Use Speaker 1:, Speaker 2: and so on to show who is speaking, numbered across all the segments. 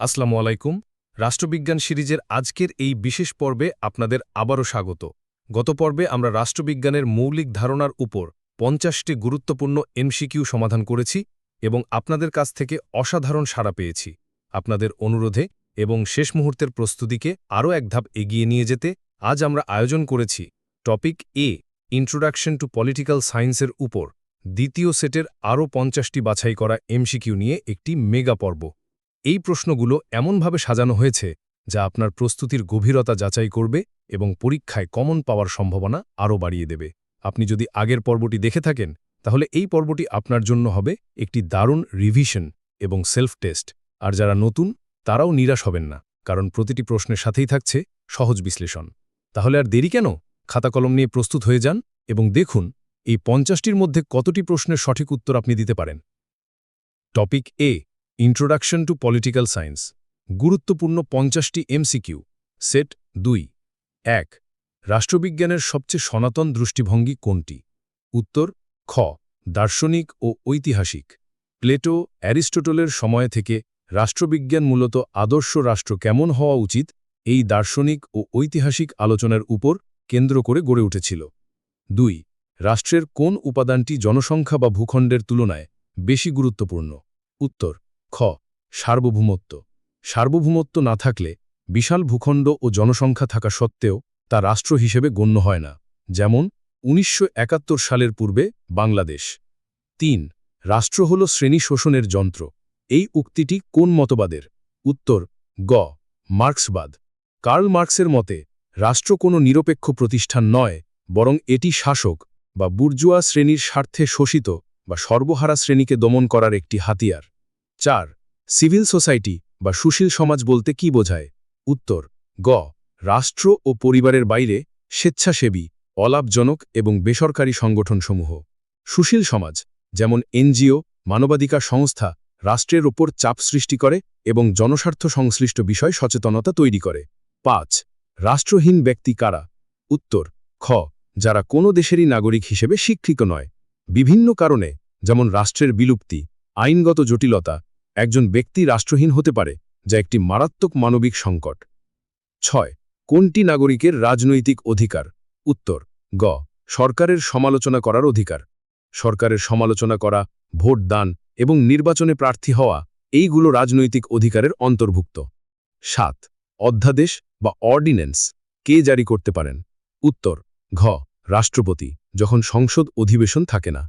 Speaker 1: আসসালামু আলাইকুম। রাষ্ট্রবিজ্ঞান সিরিজের আজকের এই বিশেষ পর্বে আপনাদের আবারও স্বাগত। গত পর্বে আমরা রাষ্ট্রবিজ্ঞানের মৌলিক ধারণার উপর পঞ্চাশটি গুরুত্বপূর্ণ এমসিকিউ সমাধান করেছি এবং আপনাদের কাছ থেকে অসাধারণ সাড়া পেয়েছি। আপনাদের অনুরোধে এবং শেষ মুহূর্তের প্রস্তুতিকে আরও এক ধাপ এগিয়ে নিয়ে যেতে আজ আমরা আয়োজন করেছি topic A, introduction to political সায়েন্সের উপর। দ্বিতীয় সেটের আরও পঞ্চাশটি বাছাই করা এমসিকিউ নিয়ে একটি মেগা পর্ব। এই প্রশ্নগুলো এমনভাবে সাজানো হয়েছে যা আপনার প্রস্তুতির গভীরতা যাচাই করবে এবং পরীক্ষায় কমন পাওয়ার সম্ভাবনা আরও বাড়িয়ে দেবে। আপনি যদি আগের পর্বটি দেখে থাকেন, তাহলে এই পর্বটি আপনার জন্য হবে একটি দারুণ রিভিশন এবং সেলফ টেস্ট আর যারা নতুন, তারাও নিরাশ হবেন না, কারণ প্রতিটি প্রশ্নের সাথেই থাকছে সহজ বিশ্লেষণ। তাহলে আর দেরি কেন? খাতা কলম নিয়ে প্রস্তুত হয়ে যান এবং দেখুন, এই পঞ্চাশটির মধ্যে কতটি প্রশ্নের সঠিক উত্তর আপনি দিতে পারেন। Topic A introduction to political science গুরুত্বপূর্ণ পঞ্চাশটি এমসিকিউ সেট দুই। এক। রাষ্ট্রবিজ্ঞানের সবচেয়ে সনাতন দৃষ্টিভঙ্গি কোনটি? উত্তর, খ। দার্শনিক ও ঐতিহাসিক। প্লেটো, অ্যারিস্টোটলের সময় থেকে রাষ্ট্রবিজ্ঞান মূলত আদর্শ রাষ্ট্র কেমন হওয়া উচিত, এই দার্শনিক ও ঐতিহাসিক আলোচনার উপর কেন্দ্র করে গড়ে উঠেছিল। দুই। রাষ্ট্রের কোন উপাদানটি জনসংখ্যা বা ভূখণ্ডের তুলনায় বেশি গুরুত্বপূর্ণ? উত্তর খ, সার্বভৌমত্ব। সার্বভৌমত্ব না থাকলে বিশাল ভূখণ্ড ও জনসংখ্যা থাকা সত্ত্বেও তা রাষ্ট্র হিসেবে গণ্য হয় না। যেমন, উনিশশো একাত্তর সালের পূর্বে বাংলাদেশ। তিন, রাষ্ট্র হল শ্রেণি শোষণের যন্ত্র। এই উক্তিটি কোন মতবাদের? উত্তর, গ, মার্ক্সবাদ। কার্ল মার্ক্সের মতে, রাষ্ট্র কোনো নিরপেক্ষ প্রতিষ্ঠান নয়, বরং এটি শাসক বা বুর্জুয়া শ্রেণির স্বার্থে শোষিত বা সর্বহারা শ্রেণীকে দমন করার একটি হাতিয়ার। চার, সিভিল সোসাইটি বা সুশীল সমাজ বলতে কি বোঝায়? উত্তর, গ, রাষ্ট্র ও পরিবারের বাইরে স্বেচ্ছাসেবী, অলাভজনক এবং বেসরকারি সংগঠনসমূহ। সুশীল সমাজ, যেমন এনজিও, মানবাধিকার সংস্থা, রাষ্ট্রের ওপর চাপ সৃষ্টি করে এবং জনস্বার্থ সংশ্লিষ্ট বিষয় সচেতনতা তৈরি করে। পাঁচ, রাষ্ট্রহীন ব্যক্তি কারা? উত্তর, খ, যারা কোনো দেশেরই নাগরিক হিসেবে স্বীকৃত নয়। বিভিন্ন কারণে, যেমন রাষ্ট্রের বিলুপ্তি, আইনগত জটিলতা একজন ব্যক্তি রাষ্ট্রহীন হতে পারে, যা একটি মারাত্মক মানবিক সংকট। ছয়, কোনটি নাগরিকের রাজনৈতিক অধিকার? উত্তর, গ, সরকারের সমালোচনা করার অধিকার। সরকারের সমালোচনা করা, ভোট দান এবং নির্বাচনে প্রার্থী হওয়া, এইগুলো রাজনৈতিক অধিকারের অন্তর্ভুক্ত। সাত, অধ্যাদেশ বা অর্ডিন্যান্স কে জারি করতে পারেন? উত্তর, ঘ, রাষ্ট্রপতি, যখন সংসদ অধিবেশন থাকে না।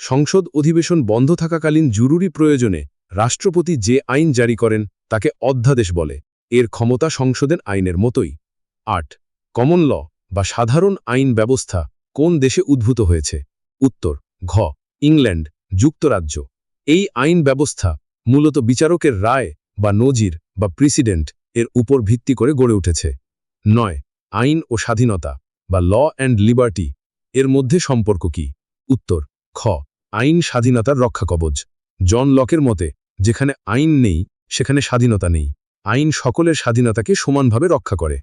Speaker 1: সংসদ অধিবেশন বন্ধ থাকাকালীন জরুরি প্রয়োজনে রাষ্ট্রপতি যে আইন জারি করেন, তাকে অধ্যাদেশ বলে। এর ক্ষমতা সংসদের আইনের মতোই। আট কমন ল বা সাধারণ আইন ব্যবস্থা কোন দেশে উদ্ভূত হয়েছে? উত্তর, ঘ, ইংল্যান্ড, যুক্তরাজ্য। এই আইন ব্যবস্থা মূলত বিচারকের রায় বা নজির বা প্রেসিডেন্ট এর উপর ভিত্তি করে গড়ে উঠেছে। নয়, আইন ও স্বাধীনতা বা ল অ্যান্ড লিবার্টি এর মধ্যে সম্পর্ক কি? উত্তর, খ, আইন স্বাধীনতার রক্ষা কবচ জন লকের মতে যেখানে আইন নেই, সেখানে স্বাধীনতা নেই। আইন সকলের স্বাধীনতাকে সমানভাবে রক্ষা করে।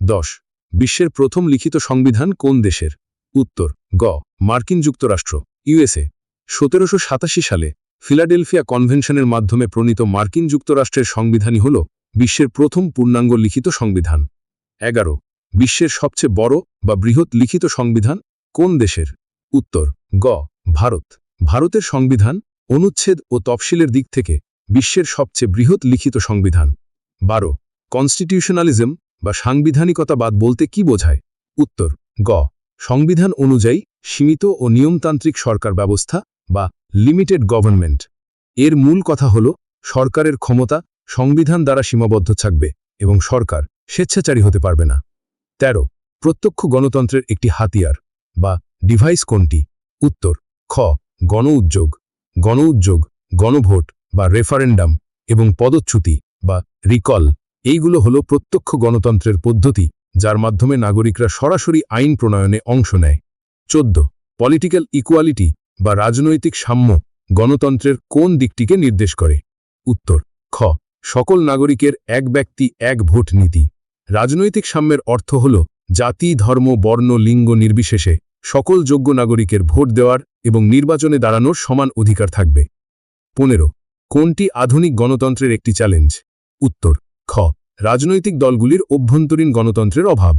Speaker 1: দশ, বিশ্বের প্রথম লিখিত সংবিধান কোন দেশের? উত্তর, গ, মার্কিন যুক্তরাষ্ট্র, ইউএসএ। সতেরোশো সাতাশি সালে ফিলাডেলফিয়া কনভেনশনের মাধ্যমে প্রণীত মার্কিন যুক্তরাষ্ট্রের সংবিধানই হল বিশ্বের প্রথম পূর্ণাঙ্গ লিখিত সংবিধান। এগারো, বিশ্বের সবচেয়ে বড় বা বৃহৎ লিখিত সংবিধান কোন দেশের? উত্তর, গ, ভারত। ভারতের সংবিধান অনুচ্ছেদ ও তফসিলের দিক থেকে বিশ্বের সবচেয়ে বৃহৎ লিখিত সংবিধান। বারো কনস্টিটিউশনালিজম বা সাংবিধানিকতাবাদ বলতে কি বোঝায়? উত্তর, গ, সংবিধান অনুযায়ী সীমিত ও নিয়মতান্ত্রিক সরকার ব্যবস্থা বা লিমিটেড গভর্নমেন্ট এর মূল কথা হল, সরকারের ক্ষমতা সংবিধান দ্বারা সীমাবদ্ধ থাকবে এবং সরকার স্বেচ্ছাচারী হতে পারবে না। ১৩ প্রত্যক্ষ গণতন্ত্রের একটি হাতিয়ার বা ডিভাইস কোনটি? উত্তর, খ গণ উদ্যোগ গণ উদ্যোগ গণভোট বা রেফারেন্ডাম এবং পদচ্যুতি বা রিকল এইগুলো হল প্রত্যক্ষ গণতন্ত্রের পদ্ধতি, যার মাধ্যমে নাগরিকরা সরাসরি আইন প্রণয়নে অংশ নেয়। চোদ্দ, পলিটিক্যাল ইকুয়ালিটি বা রাজনৈতিক সাম্য গণতন্ত্রের কোন দিকটিকে নির্দেশ করে? উত্তর, খ, সকল নাগরিকের এক ব্যক্তি, এক ভোট নীতি। রাজনৈতিক সাম্যের অর্থ হল জাতি, ধর্ম, বর্ণ, লিঙ্গ নির্বিশেষে সকল যোগ্য নাগরিকের ভোট দেওয়ার এবং নির্বাচনে দাঁড়ানোর সমান অধিকার থাকবে। পনেরো, কোনটি আধুনিক গণতন্ত্রের একটি চ্যালেঞ্জ? উত্তর, খ, রাজনৈতিক দলগুলির অভ্যন্তরীণ গণতন্ত্রের অভাব।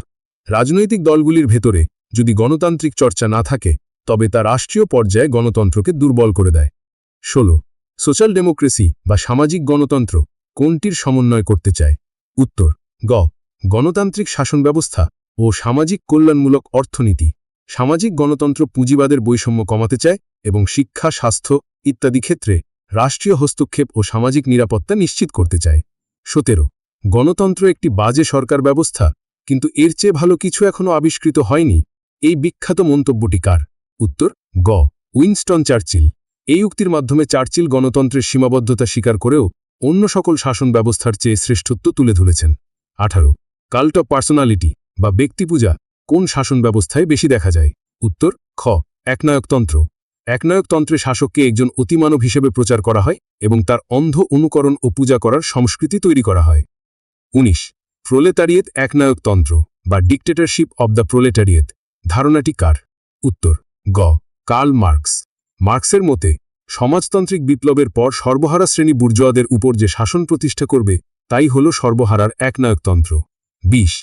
Speaker 1: রাজনৈতিক দলগুলির ভেতরে যদি গণতান্ত্রিক চর্চা না থাকে, তবে তা রাষ্ট্রীয় পর্যায়ে গণতন্ত্রকে দুর্বল করে দেয়। ষোলো, সোশ্যাল ডেমোক্রেসি বা সামাজিক গণতন্ত্র কোনটির সমন্বয় করতে চায়? উত্তর, গ, গণতান্ত্রিক শাসন ব্যবস্থা ও সামাজিক কল্যাণমূলক অর্থনীতি। সামাজিক গণতন্ত্র পুঁজিবাদের বৈষম্য কমাতে চায় এবং শিক্ষা, স্বাস্থ্য ইত্যাদি ক্ষেত্রে রাষ্ট্রীয় হস্তক্ষেপ ও সামাজিক নিরাপত্তা নিশ্চিত করতে চায়। সতেরো, গণতন্ত্র একটি বাজে সরকার ব্যবস্থা, কিন্তু এর চেয়ে ভালো কিছু এখনও আবিষ্কৃত হয়নি। এই বিখ্যাত মন্তব্যটি কার? উত্তর, গ, উইনস্টন চার্চিল। এই উক্তির মাধ্যমে চার্চিল গণতন্ত্রের সীমাবদ্ধতা স্বীকার করেও অন্য সকল শাসন ব্যবস্থার চেয়ে শ্রেষ্ঠত্ব তুলে ধরেছেন। আঠারো, কাল্ট অফ পার্সোনালিটি বা ব্যক্তিপূজা কোন শাসন ব্যবস্থায় বেশি দেখা যায়? উত্তর, খ। একনায়কতন্ত্র। একনায়কতন্ত্রে শাসককে একজন অতিমানব হিসেবে প্রচার করা হয় এবং তার অন্ধ অনুকরণ ও পূজা করার সংস্কৃতি তৈরি করা হয়। ১৯ প্রোলেতারিয়েত একনায়কতন্ত্র, বা ডিকটেটরশিপ অব দ্য প্রোলেটারিয়েত ধারণাটি কার? উত্তর, গ। Karl Marx. মার্কসের মতে, সমাজতান্ত্রিক বিপ্লবের পর সর্বহারা শ্রেণি বুর্জোয়াদের উপর যে শাসন প্রতিষ্ঠা করবে, তাই হল সর্বহারার একনায়কতন্ত্র। ২০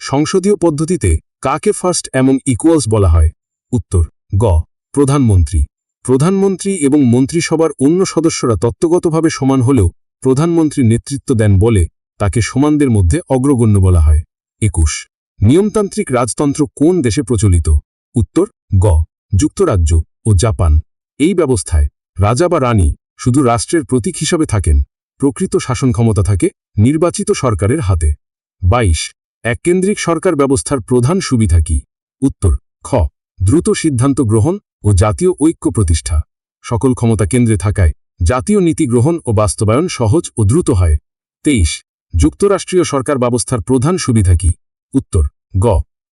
Speaker 1: সংসদীয় পদ্ধতিতে কাকে ফার্স্ট এবং ইকুয়ালস বলা হয়? উত্তর, গ, প্রধানমন্ত্রী। প্রধানমন্ত্রী এবং মন্ত্রিসভার অন্য সদস্যরা তত্ত্বগতভাবে সমান হলেও প্রধানমন্ত্রী নেতৃত্ব দেন বলে তাকে সমানদের মধ্যে অগ্রগণ্য বলা হয়। একুশ, নিয়মতান্ত্রিক রাজতন্ত্র কোন দেশে প্রচলিত? উত্তর, গ, যুক্তরাজ্য ও জাপান। এই ব্যবস্থায় রাজা বা রানী শুধু রাষ্ট্রের প্রতীক হিসাবে থাকেন, প্রকৃত শাসন ক্ষমতা থাকে নির্বাচিত সরকারের হাতে। ২২ এককেন্দ্রিক সরকার ব্যবস্থার প্রধান সুবিধা কি? উত্তর, খ, দ্রুত সিদ্ধান্ত গ্রহণ ও জাতীয় ঐক্য প্রতিষ্ঠা। সকল ক্ষমতা কেন্দ্রে থাকায় জাতীয় নীতি গ্রহণ ও বাস্তবায়ন সহজ ও দ্রুত হয়। তেইশ, যুক্তরাষ্ট্রীয় সরকার ব্যবস্থার প্রধান সুবিধা কি? উত্তর, গ,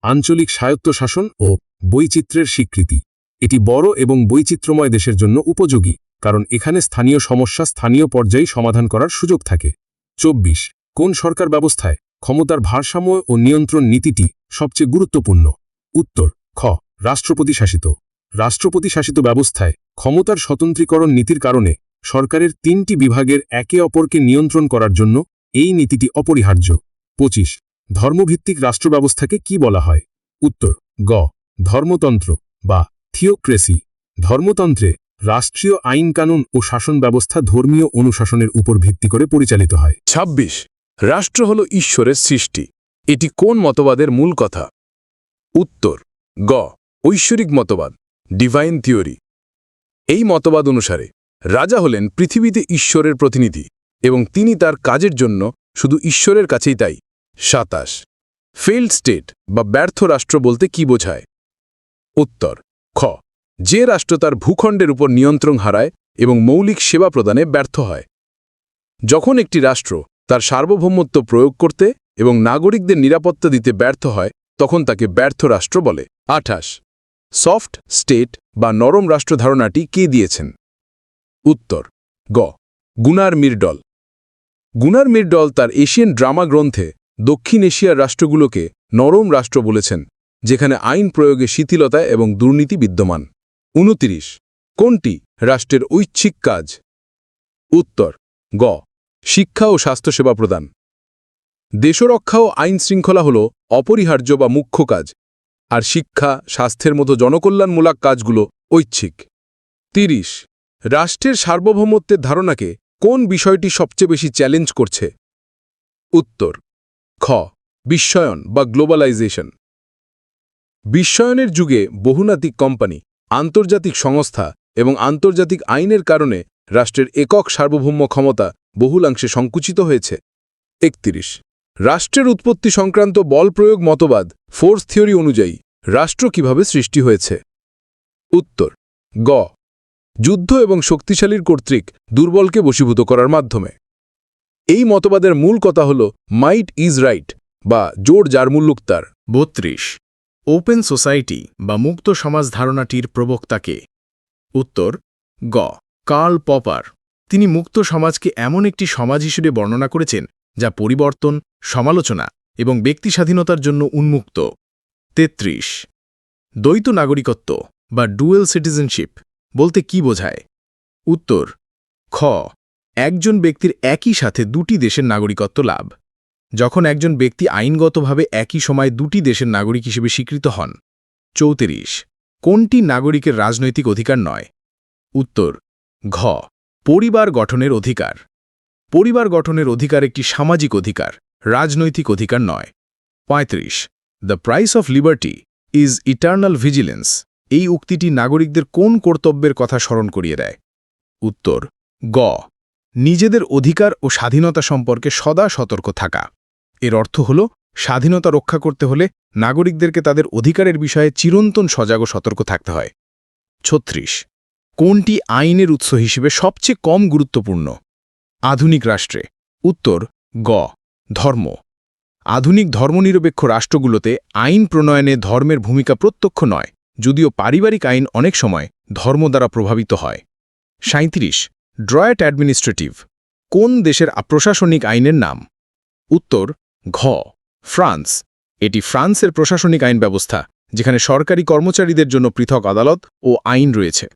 Speaker 1: আঞ্চলিক স্বায়ত্তশাসন ও বৈচিত্র্যের স্বীকৃতি। এটি বড় এবং বৈচিত্র্যময় দেশের জন্য উপযোগী, কারণ এখানে স্থানীয় সমস্যা স্থানীয় পর্যায়ে সমাধান করার সুযোগ থাকে। চব্বিশ, কোন সরকার ব্যবস্থায় ক্ষমতার ভারসাম্য ও নিয়ন্ত্রণ নীতিটি সবচেয়ে গুরুত্বপূর্ণ। উত্তর, খ, রাষ্ট্রপতি শাসিত। রাষ্ট্রপতি শাসিত ব্যবস্থায় ক্ষমতার স্বতন্ত্রীকরণ নীতির কারণে সরকারের তিনটি বিভাগের একে অপরকে নিয়ন্ত্রণ করার জন্য এই নীতিটি অপরিহার্য। পঁচিশ, ধর্মভিত্তিক রাষ্ট্র ব্যবস্থাকে কি বলা হয়? উত্তর, গ, ধর্মতন্ত্র বা থিওক্রেসি। ধর্মতন্ত্রে রাষ্ট্রীয় আইনকানুন ও শাসন ব্যবস্থা ধর্মীয় অনুশাসনের উপর ভিত্তি করে পরিচালিত হয়।
Speaker 2: ২৬ রাষ্ট্র হল ঈশ্বরের সৃষ্টি। এটি কোন মতবাদের মূল কথা? উত্তর, গ, ঐশ্বরিক মতবাদ ডিভাইন থিওরি এই মতবাদ অনুসারে, রাজা হলেন পৃথিবীতে ঈশ্বরের প্রতিনিধি এবং তিনি তার কাজের জন্য শুধু ঈশ্বরের কাছেই তাই, সাতাশ। ফেইল্ড স্টেট বা ব্যর্থ রাষ্ট্র বলতে কি বোঝায়? উত্তর, খ, যে রাষ্ট্র তার ভূখণ্ডের উপর নিয়ন্ত্রণ হারায় এবং মৌলিক সেবা প্রদানে ব্যর্থ হয়। যখন একটি রাষ্ট্র তার সার্বভৌমত্ব প্রয়োগ করতে এবং নাগরিকদের নিরাপত্তা দিতে ব্যর্থ হয়, তখন তাকে ব্যর্থ রাষ্ট্র বলে। আঠাশ। সফট স্টেট বা নরম রাষ্ট্র ধারণাটি কে দিয়েছেন? উত্তর। গ। গুনার মিরডল। গুনার মিরডল তার এশিয়ান ড্রামা গ্রন্থে দক্ষিণ এশিয়ার রাষ্ট্রগুলোকে নরম রাষ্ট্র বলেছেন, যেখানে আইন প্রয়োগে শিথিলতা এবং দুর্নীতি বিদ্যমান। উনতিরিশ। কোনটি রাষ্ট্রের ঐচ্ছিক কাজ? উত্তর। গ। শিক্ষা ও স্বাস্থ্যসেবা প্রদান। দেশরক্ষা ও আইন শৃঙ্খলা হল অপরিহার্য বা মুখ্য কাজ, আর শিক্ষা, স্বাস্থ্যের মতো জনকল্যাণমূলক কাজগুলো ঐচ্ছিক। তিরিশ, রাষ্ট্রের সার্বভৌমত্বের ধারণাকে কোন বিষয়টি সবচেয়ে বেশি চ্যালেঞ্জ করছে? উত্তর, খ বিশ্বায়ন বা গ্লোবালাইজেশন। বিশ্বায়নের যুগে বহুনাতিক কোম্পানি, আন্তর্জাতিক সংস্থা এবং আন্তর্জাতিক আইনের কারণে রাষ্ট্রের একক সার্বভৌম ক্ষমতা বহুলাংশে সংকুচিত হয়েছে। একত্রিশ। রাষ্ট্রের উৎপত্তি সংক্রান্ত বল প্রয়োগ মতবাদ, ফোর্স থিওরি অনুযায়ী, রাষ্ট্র কীভাবে সৃষ্টি হয়েছে? উত্তর। গ। যুদ্ধ এবং শক্তিশালীর কর্তৃক দুর্বলকে বশীভূত করার মাধ্যমে। এই মতবাদের মূল কথা হল, মাইট ইজ রাইট বা জোর যার মুল্লুক্তার
Speaker 3: বত্রিশ। ওপেন সোসাইটি বা মুক্ত সমাজ ধারণাটির প্রবক্তাকে। উত্তর। গ। Karl Popper. তিনি মুক্ত সমাজকে এমন একটি সমাজ হিসেবে বর্ণনা করেছেন, যা পরিবর্তন, সমালোচনা এবং ব্যক্তি স্বাধীনতার জন্য উন্মুক্ত। তেত্রিশ। দ্বৈত নাগরিকত্ব বা ডুয়েল সিটিজেনশিপ বলতে কি বোঝায়? উত্তর, খ, একজন ব্যক্তির একই সাথে দুটি দেশের নাগরিকত্ব লাভ। যখন একজন ব্যক্তি আইনগতভাবে একই সময় দুটি দেশের নাগরিক হিসেবে স্বীকৃত হন। চৌত্রিশ, কোনটি নাগরিকের রাজনৈতিক অধিকার নয়? উত্তর, ঘ পরিবার গঠনের অধিকার। পরিবার গঠনের অধিকার একটি সামাজিক অধিকার, রাজনৈতিক অধিকার নয়। পঁয়ত্রিশ। The price of liberty is eternal vigilance এই উক্তিটি নাগরিকদের কোন কর্তব্যের কথা স্মরণ করিয়ে দেয়? উত্তর, গ। নিজেদের অধিকার ও স্বাধীনতা সম্পর্কে সদা সতর্ক থাকা। এর অর্থ হল, স্বাধীনতা রক্ষা করতে হলে নাগরিকদেরকে তাদের অধিকারের বিষয়ে চিরন্তন সজাগ ও সতর্ক থাকতে হয়। ছত্রিশ। কোনটি আইনের উৎস হিসেবে সবচেয়ে কম গুরুত্বপূর্ণ? আধুনিক রাষ্ট্রে। উত্তর, গ, ধর্ম। আধুনিক ধর্মনিরপেক্ষ রাষ্ট্রগুলোতে আইন প্রণয়নে ধর্মের ভূমিকা প্রত্যক্ষ নয়, যদিও পারিবারিক আইন অনেক সময় ধর্ম দ্বারা প্রভাবিত হয়। সাঁত্রিশ ড্রয়েট অ্যাডমিনিস্ট্রেটিভ। কোন দেশের প্রশাসনিক আইনের নাম? উত্তর, ঘ, ফ্রান্স। এটি ফ্রান্সের প্রশাসনিক আইন ব্যবস্থা, যেখানে সরকারি কর্মচারীদের জন্য পৃথক আদালত ও আইন রয়েছে।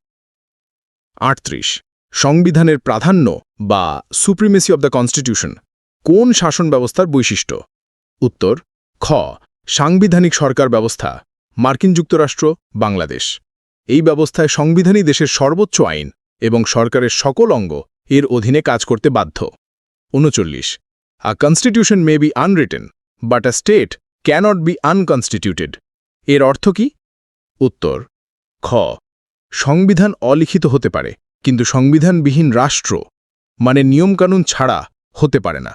Speaker 3: আটত্রিশ। সংবিধানের প্রাধান্য বা সুপ্রিমেসি অব দ্য কনস্টিটিউশন, কোন শাসন ব্যবস্থার বৈশিষ্ট্য? উত্তর, খ, সাংবিধানিক সরকার ব্যবস্থা, মার্কিন যুক্তরাষ্ট্র, বাংলাদেশ। এই ব্যবস্থায় সংবিধানই দেশের সর্বোচ্চ আইন এবং সরকারের সকল অঙ্গ এর অধীনে কাজ করতে বাধ্য। উনচল্লিশ a constitution may be unwritten but a state cannot be unconstituted এর অর্থ কি? উত্তর, খ সংবিধান অলিখিত হতে পারে, কিন্তু সংবিধানবিহীন রাষ্ট্র মানে নিয়মকানুন ছাড়া, হতে পারে না।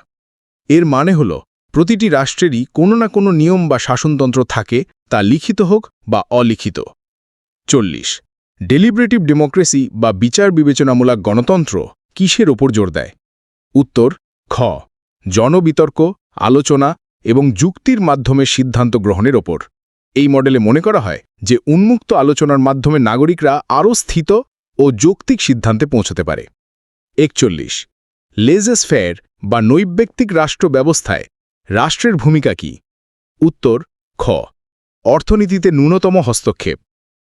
Speaker 3: এর মানে হল, প্রতিটি রাষ্ট্রেরই কোনো না কোনো নিয়ম বা শাসনতন্ত্র থাকে, তা লিখিত হোক বা অলিখিত। চল্লিশ। ডেলিব্রেটিভ ডেমোক্রেসি বা বিচার বিবেচনামূলক গণতন্ত্র কিসের ওপর জোর দেয়? উত্তর, খ। জনবিতর্ক, আলোচনা এবং যুক্তির মাধ্যমে সিদ্ধান্ত গ্রহণের ওপর। এই মডেলে মনে করা হয় যে উন্মুক্ত আলোচনার মাধ্যমে নাগরিকরা আরও স্থিত ও যৌক্তিক সিদ্ধান্তে পৌঁছতে পারে। একচল্লিশ। লেজেস ফেয়ার বা নৈব্যক্তিক রাষ্ট্র ব্যবস্থায় রাষ্ট্রের ভূমিকা কি? উত্তর, খ। অর্থনীতিতে ন্যূনতম হস্তক্ষেপ।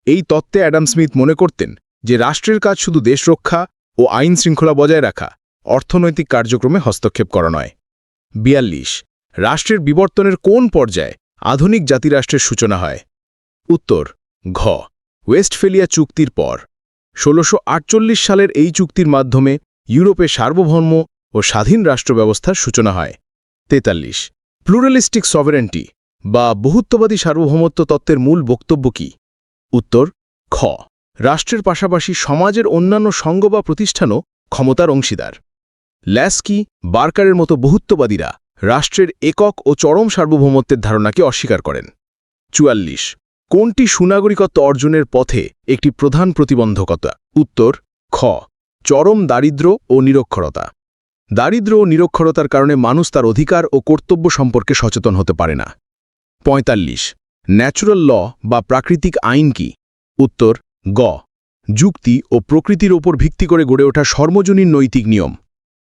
Speaker 3: এই তত্ত্বে অ্যাডাম স্মিথ মনে করতেন যে রাষ্ট্রের কাজ শুধু দেশ রক্ষা ও আইন শৃঙ্খলা বজায় রাখা, অর্থনৈতিক কার্যক্রমে হস্তক্ষেপ করা নয়। বিয়াল্লিশ। রাষ্ট্রের বিবর্তনের কোন পর্যায়ে আধুনিক জাতিরাষ্ট্রের সূচনা হয়? উত্তর, ঘ। ওয়েস্টফেলিয়া চুক্তির পর, ষোলোশো সালের এই চুক্তির মাধ্যমে ইউরোপে সার্বভৌম ও স্বাধীন রাষ্ট্র ব্যবস্থার সূচনা হয়। তেতাল্লিশ। প্লুরালিস্টিক সভারেন্টি বা বহুত্ববাদী সার্বভৌমত্ব তত্ত্বের মূল বক্তব্য কি? উত্তর, খ। রাষ্ট্রের পাশাপাশি সমাজের অন্যান্য সঙ্গ বা প্রতিষ্ঠানও ক্ষমতার অংশীদার। ল্যাস্কি, বার্কারের মতো বহুত্ববাদীরা রাষ্ট্রের একক ও চরম সার্বভৌমত্বের ধারণাকে অস্বীকার করেন। চুয়াল্লিশ। কোনটি সুনাগরিকত্ব অর্জনের পথে একটি প্রধান প্রতিবন্ধকতা? উত্তর, খ, চরম দারিদ্র্য ও নিরক্ষরতা। দারিদ্র্য ও নিরক্ষরতার কারণে মানুষ তার অধিকার ও কর্তব্য সম্পর্কে সচেতন হতে পারে না। পঁয়তাল্লিশ, ন্যাচুরাল ল বা প্রাকৃতিক আইন কি? উত্তর, গ, যুক্তি ও প্রকৃতির ওপর ভিত্তি করে গড়ে ওঠা সর্বজনীন নৈতিক নিয়ম।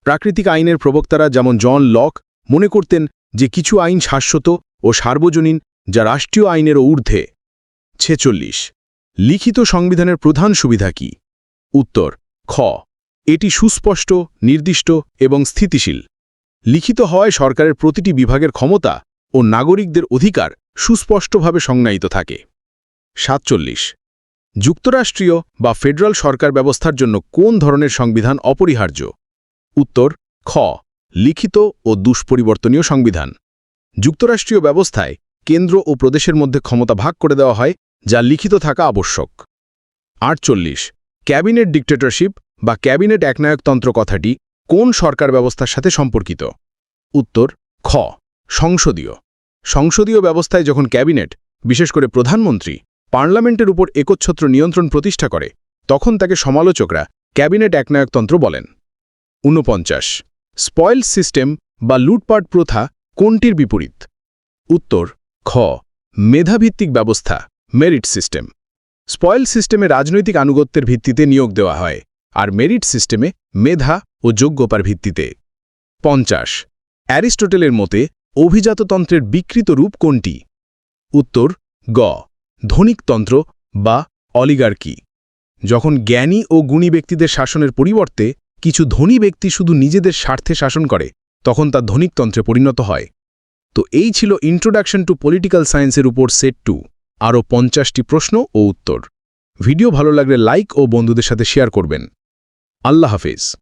Speaker 3: প্রাকৃতিক আইনের প্রবক্তারা যেমন জন লক মনে করতেন যে কিছু আইন শাশ্বত ও সার্বজনীন, যা রাষ্ট্রীয় আইনের ঊর্ধ্বে। ছেচল্লিশ। লিখিত সংবিধানের প্রধান সুবিধা কি? উত্তর, খ। এটি সুস্পষ্ট, নির্দিষ্ট এবং স্থিতিশীল। লিখিত হওয়ায় সরকারের প্রতিটি বিভাগের ক্ষমতা ও নাগরিকদের অধিকার সুস্পষ্টভাবে সংজ্ঞায়িত থাকে। সাতচল্লিশ। যুক্তরাষ্ট্রীয় বা ফেডারাল সরকার ব্যবস্থার জন্য কোন ধরনের সংবিধান অপরিহার্য? উত্তর, খ। লিখিত ও দুষ্পরিবর্তনীয় সংবিধান। যুক্তরাষ্ট্রীয় ব্যবস্থায় কেন্দ্র ও প্রদেশের মধ্যে ক্ষমতা ভাগ করে দেওয়া হয় যা লিখিত থাকা আবশ্যক। আটচল্লিশ। ক্যাবিনেট ডিক্টেটরশিপ বা ক্যাবিনেট একনায়কতন্ত্র কথাটি কোন সরকার ব্যবস্থার সাথে সম্পর্কিত? উত্তর, খ। সংসদীয়। সংসদীয় ব্যবস্থায় যখন ক্যাবিনেট, বিশেষ করে প্রধানমন্ত্রী, পার্লামেন্টের উপর একচ্ছত্র নিয়ন্ত্রণ প্রতিষ্ঠা করে, তখন তাকে সমালোচকরা ক্যাবিনেট একনায়কতন্ত্র বলেন। ঊনপঞ্চাশ। স্পয়েল সিস্টেম বা লুটপাট প্রথা কোনটির বিপরীত? উত্তর, খ। মেধাভিত্তিক ব্যবস্থা। Merit system. স্পয়েল সিস্টেমে রাজনৈতিক আনুগত্যের ভিত্তিতে নিয়োগ দেওয়া হয়, আর মেরিট সিস্টেমে মেধা ও যোগ্যতার ভিত্তিতে। পঞ্চাশ। অ্যারিস্টোটেলের মতে, অভিজাততন্ত্রের বিকৃত রূপ কোনটি? উত্তর, গ। ধনিকতন্ত্র বা অলিগার্কি। যখন জ্ঞানী ও গুণী ব্যক্তিদের শাসনের পরিবর্তে কিছু ধনী ব্যক্তি শুধু নিজেদের স্বার্থে শাসন করে, তখন তা ধনিকতন্ত্রে পরিণত হয়। তো এই ছিল ইন্ট্রোডাকশন টু পলিটিক্যাল সায়েন্সের উপর সেট টু আরও পঞ্চাশটি প্রশ্ন ও উত্তর। ভিডিও ভালো লাগলে লাইক ও বন্ধুদের সাথে শেয়ার করবেন। আল্লাহ হাফেজ।